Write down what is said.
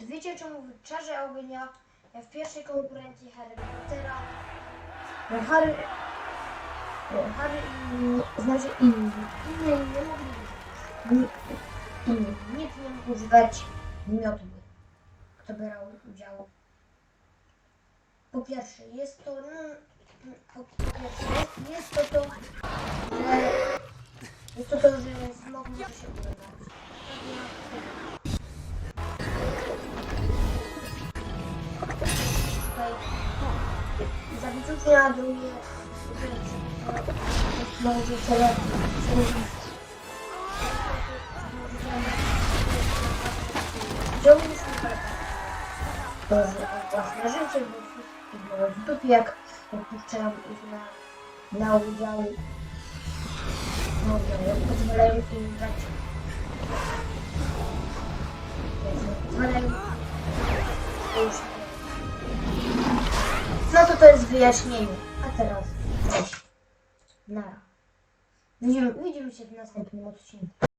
Czy wiecie czemu w Czarze Ognia w pierwszej konkurencji Harry Pottera no Harry, no Harry znaczy inni, inni nie mogli ni- inni, nie mógł używać miotły, kto brał udział. Po pierwsze, jest to, no, po, pierwsze, jest to zawiedzenia drugie nauczyciele Działaliśmy tak. To własne życie, bo wszystkich było w dupie, jak opuszczają ich na, na udział. No, jak pozwalają im jak Pozwalają to już to jest wyjaśnienie. A teraz. Nara. Widzimy, widzimy się w następnym odcinku.